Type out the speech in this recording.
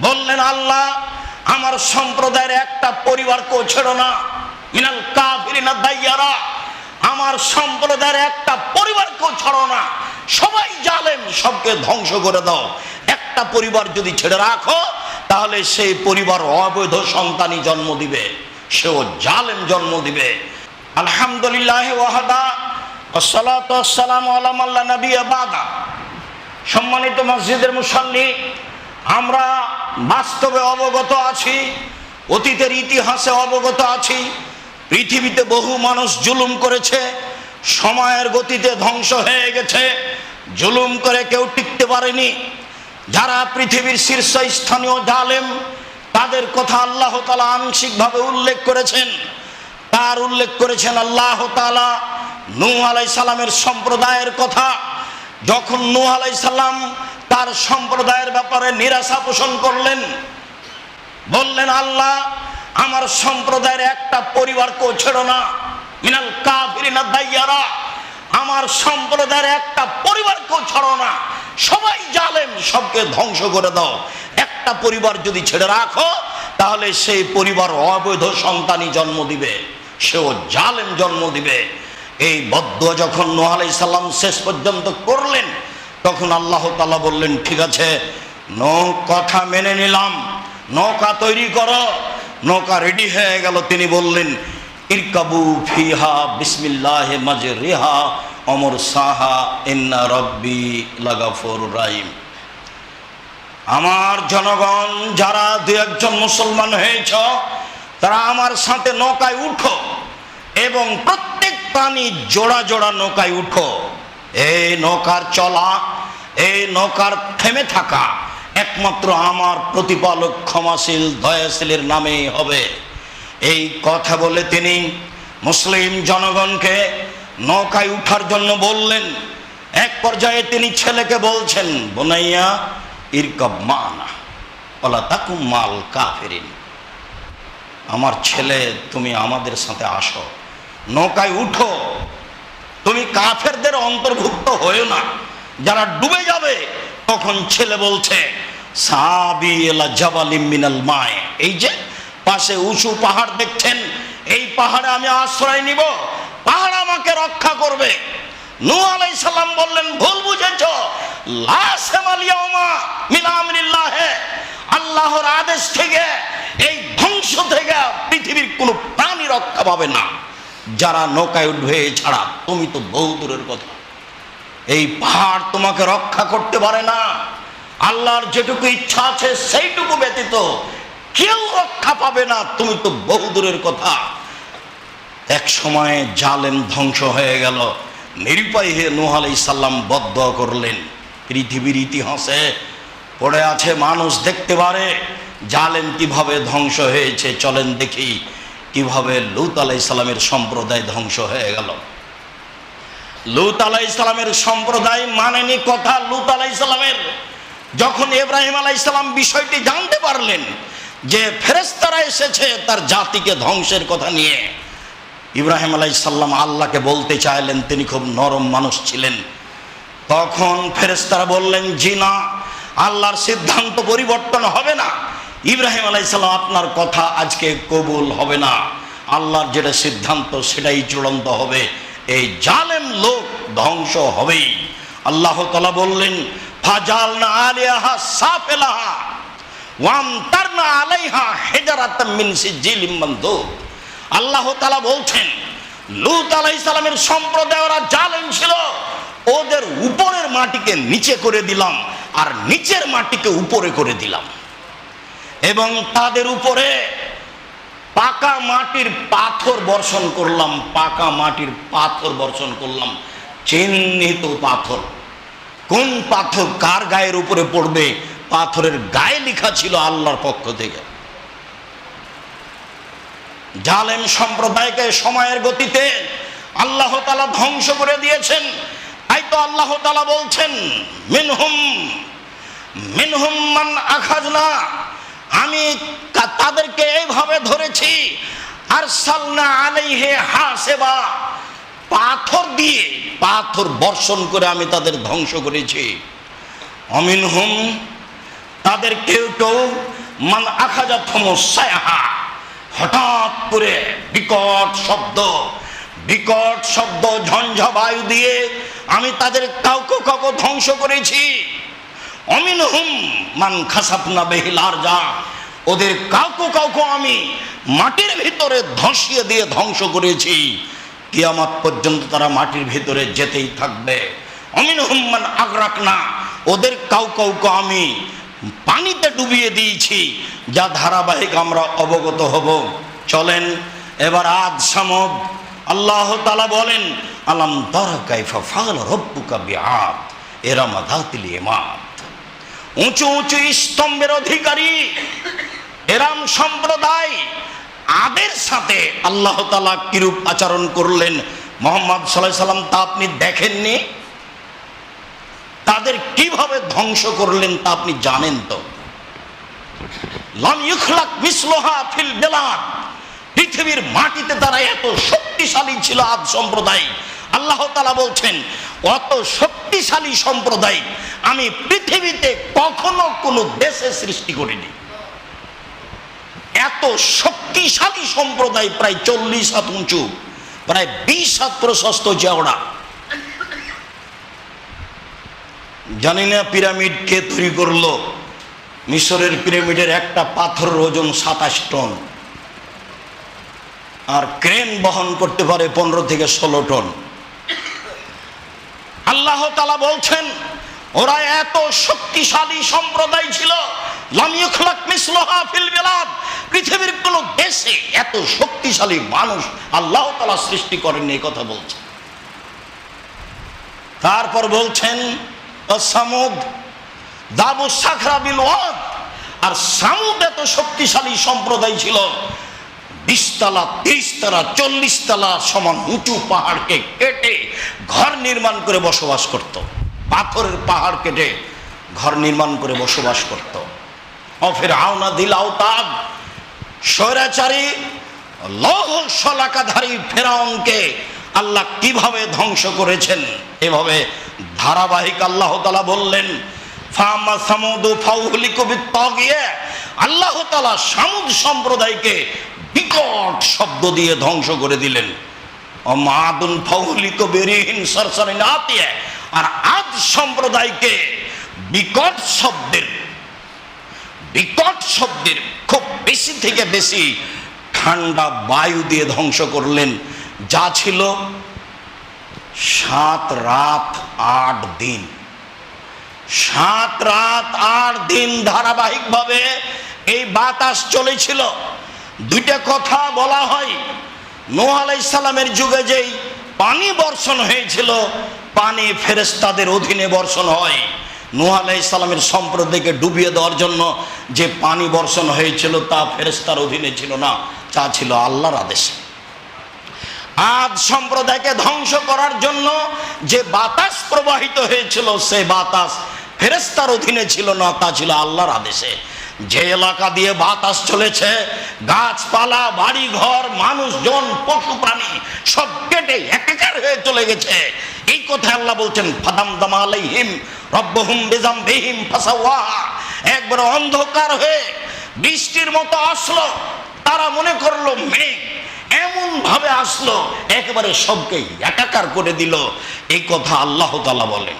বললেন, আল্লাহ, আমার সম্প্রদায়ের একটা পরিবারকেও ছেড়ো না। মিনাল কাফিরিনা দাইয়ারা, আমার সম্প্রদায়ের একটা পরিবারকেও ছাড়ো না। সবাই জালেম, সবকে ধ্বংস করে দাও। একটা পরিবার যদি ছেড়ে রাখো, তাহলে সেই পরিবার অবৈধ সন্তানই জন্ম দিবে। সেও জালেম জন্ম দিবে। আলহামদুলিল্লাহ ওয়াহাদা আসসালাম আলাম আল্লাহ নবী বাদা। সম্মানিত মসজিদের মুসল্লি আমরা বাস্তবে অবগত আছি, অতীতের ইতিহাসে অবগত আছি, পৃথিবীতে বহু মানুষ জুলুম করেছে, সময়ের গতিতে ধ্বংস হয়ে গেছে, জুলুম করে কেউ টিকতে পারেনি। যারা পৃথিবীর শীর্ষস্থানীয় জালেম, তাদের কথা আল্লাহ তালা আংশিকভাবে উল্লেখ করেছেন। তার উল্লেখ করেছেন আল্লাহ তালা নূ আলাই সালামের সম্প্রদায়ের কথা। যখন নূ আলাই সাল্লাম তার সম্প্রদায়ের ব্যাপারে নিরাশা পোষণ করলেন। বললেন, আল্লাহ, আমার সম্প্রদায়ের একটা পরিবারকেও ছেড়ো না। মিনাল কাফিরিনা দাইয়ারা, আমার সম্প্রদায়ের একটা পরিবারকেও ছাড়ো না। সবাই জালেম, সবকে ধ্বংস করে দাও। একটা পরিবার যদি ছেড়ে রাখো, তাহলে সেই পরিবার অবৈধ সন্তানই জন্ম দিবে। সেও জালেম জন্ম দিবে। এই বদ্ধ যখন নোহ আলাই সাল্লাম শেষ পর্যন্ত করলেন তখন আল্লাহ তালা বললেন, ঠিক আছে নৌ কথা মেনে নিলাম, নৌকা তৈরি করো। নৌকা রেডি হয়ে গেল। তিনি বললেন, ইরকাবু ফিহা বিসমিল্লাহ মাঝে রেহা অমর সাহা, ইন্না রব্বি লাগাফর রাহিম। আমার জনগণ, যারা দু একজন মুসলমান হয়েছ, তারা আমার সাথে নৌকায় উঠো এবং প্রত্যেক প্রাণী জোড়া জোড়া নৌকায় উঠো। এই নৌকার চলা এই নৌকার থেমে থাকা একমাত্র আমার প্রতিপালক ক্ষমাশীল, দয়াশীলের নামেই হবে। এই কথা বলে তিনি মুসলিম জনগণকে নৌকায় উঠার জন্য বললেন। এক পর্যায়ে তিনি ছেলেকে বলছেন, বোনাইয়া ইরকব মানা, ওলা তাকু মাল কাফেরিন। আমার ছেলে, তুমি আমাদের সাথে আসো। নৌকায় উঠো। তুমি কাফেরদের অন্তর্ভুক্ত হয়েও না। যারা ডুবে যাবে, তখন ছেলে বলছে মিনাল মায়। এই যে, পাশে উঁচু পাহাড় দেখছেন, এই পাহাড়ে আমি আশ্রয় নিব, পাহাড় আমাকে রক্ষা করবে। নূ আলাই সাল্লাম বললেন, ভুল বুঝেছ। আল্লাহর আদেশ থেকে, এই ধ্বংস থেকে পৃথিবীর কোনো প্রাণী রক্ষা পাবে না। যারা নৌকায় উঠবে ছাড়া তুমি তো বহু দূরের কথা। এই পাহাড় তোমাকে রক্ষা করতে পারে না। আল্লাহর যেটুকু ইচ্ছা আছে সেইটুকু ব্যতীত কেউ রক্ষা পাবে না। তুমি তো বহু দূরের কথা। এক সময়ে জালেম ধ্বংস হয়ে গেল। নিরুপায় হয়ে নুহ আলাই সাল্লাম বদ্ধ করলেন। পৃথিবীর ইতিহাসে পড়ে আছে, মানুষ দেখতে পারে, জালেম কীভাবে ধ্বংস হয়েছে, চলেন দেখি। কীভাবে লুত আলাই সাল্লামের সম্প্রদায় ধ্বংস হয়ে গেল। লুত আলাই সালামের সম্প্রদায় মানেনি কথা লুত আলাই সালামের। যখন ইব্রাহিম আলাই সালাম বিষয়টি জানতে পারলেন যে ফেরেস্তারা এসেছে তার জাতিকে ধ্বংসের কথা নিয়ে, ইব্রাহিম আলাই সাল্লাম আল্লাহকে বলতে চাইলেন, তিনি খুব নরম মানুষ ছিলেন। তখন ফেরেস্তারা বললেন, জি না, আল্লাহর সিদ্ধান্ত পরিবর্তন হবে না। ইব্রাহিম আলাইসাল্লাম আপনার কথা আজকে কবুল হবে না। আল্লাহর যেটা সিদ্ধান্ত, সেটাই চূড়ান্ত হবে। এই জালেম লোক ধ্বংস হবেই। আল্লাহ তালা বললেন ফাজাল না আলিয়াহা সাফেলাহা ওয়াম তার না আলাইহা হেজারাতাম মিন সিজিলিম মানদুব আল্লাহ তালা বলছেন, লুত আলাই সালামের সম্প্রদায় জালেম ছিল, ওদের উপরের মাটিকে নিচে করে দিলাম আর নিচের মাটিকে উপরে করে দিলাম। এবং তাদের উপরে পাকা মাটির পাথর বর্ষণ করলাম, পাকা মাটির পাথর বর্ষণ করলাম। চিহ্নিত পাথর। কোন পাথর কার গায়ের উপরে পড়বে? পাথরের গায়ে লেখা ছিল আল্লাহর পক্ষ থেকে। জালেম সম্প্রদায়কে সময়ের গতিতে আল্লাহ তালা ধ্বংস করে দিয়েছেন। তাই তো আল্লাহ তালা বলছেন, মিনহুম মিনহুম মান আখাজনা। আমি তাদেরকে এইভাবে ধরেছি আর সালনা আলাইহে হাসেবা, পাথর দিয়ে, পাথর বর্ষণ করে আমি তাদের ধ্বংস করেছি। অমিন হুম তাদের কেউ কেউ, মান আখা আখাজা থমসায়াহা হঠাৎ করে বিকট শব্দ বিকট শব্দ ঝঞ্ঝা বায়ু দিয়ে আমি তাদের কাউকে কাউকে ধ্বংস করেছি। অমিন হুম মান খাসাপনা বেহিলার যা ওদের কাউকে কাউকে আমি মাটির ভিতরে ধসিয়ে দিয়ে ধ্বংস করেছি। কিয়ামত পর্যন্ত তারা মাটির ভিতরে যেতেই থাকবে। অমিনহুম মান আগরাক না ওদের কাউ কাউকে আমি পানিতে ডুবিয়ে দিয়েছি, যা ধারাবাহিক আমরা অবগত হব। চলেন, এবার আজ সামদ আল্লাহ তালা বলেন, আলাম দরা কাইফা ফাগল রব্বুকা বিআদ এরা মাদাতিল ইমাদ। উঁচু উঁচু স্তম্ভের অধিকারী এরাম সম্প্রদায় আদের সাথে আল্লাহ তালা কিরূপ আচরণ করলেন? মোহাম্মদ সাল্লাহ সাল্লাম তা আপনি দেখেননি? তাদের কীভাবে ধ্বংস করলেন তা আপনি জানেন তো? পৃথিবীর মাটিতে তারা এত শক্তিশালী ছিল আদ সম্প্রদায়। আল্লাহ তালা বলছেন, অত শক্তিশালী সম্প্রদায় আমি পৃথিবীতে কখনো কোনো দেশে সৃষ্টি করিনি। এত শক্তিশালী সম্প্রদায়, প্রায় চল্লিশ হাত উঁচু, প্রায় বিশ হাত প্রশস্ত চওড়া জানি না পিরামিড কে তৈরি করল। মিশরের পিরামিডের একটা পাথরের ওজন সাতাশ টন। আর ক্রেন বহন করতে পারে পনেরো থেকে ষোলো টন। আল্লাহ তালা বলছেন, ওরা এত শক্তিশালী সম্প্রদায় ছিল পৃথিবীর কোন দেশে এত শক্তিশালী মানুষ আল্লাহ তালা সৃষ্টি করেন এই কথা বলছে তারপর বলছেন দাবু সাখরা বিল আর সামুদ এত শক্তিশালী সম্প্রদায় ছিল, বিশতলা, তিরিশতলা চল্লিশ তলা সমান উঁচু পাহাড়কে কেটে ঘর নির্মাণ করে বসবাস করত। পাথরের পাহাড় কেটে ঘর নির্মাণ করে বসবাস করত। অফের আল্লাহ কীভাবে ধ্বংস করেছেন? এভাবে ধারাবাহিক আল্লাহ বললেন আল্লাহ তালা সামুদ সম্প্রদায়কে বিকট শব্দ দিয়ে ধ্বংস করে দিলেন। আর আজ সম্প্রদায়কে বিকট শব্দের বিকট শব্দের খুব বেশি থেকে বেশি ঠান্ডা বায়ু দিয়ে ধ্বংস করলেন। যা ছিল সাত রাত আট দিন। সাত রাত আট দিন ধারাবাহিকভাবে এই বাতাস চলেছিল। দুইটা কথা বলা হয়। নোহ আলাইসাল্লামের যুগে যেই পানি বর্ষণ হয়েছিল, পানি ফেরেস্তাদের অধীনে বর্ষণ হয়। নোহ আলাইসাল্লামের সম্প্রদায়কে ডুবিয়ে দেওয়ার জন্য যে পানি বর্ষণ হয়েছিল তা ফেরেস্তার অধীনে ছিল না, তা ছিল আল্লাহর আদেশে। আজ সম্প্রদায়কে ধ্বংস করার জন্য যে বাতাস প্রবাহিত হয়েছিল, সে বাতাস ফেরেস্তার অধীনে ছিল না, তা ছিল আল্লাহর আদেশে। যে এলাকা দিয়ে বাতাস চলেছে, গাছপালা বাড়ি ঘর মানুষজন পশু প্রাণী সব কেটে একাকার হয়ে চলে গেছে। এই কথা আল্লাহ বলছেন ফাদাম দামা আলাইহিম একবার অন্ধকার হয়ে বৃষ্টির মতো আসলো, তারা মনে করল, মেঘ এমন ভাবে আসলো। একেবারে সবকে একাকার করে দিল। এই কথা আল্লাহ তালা বলেন।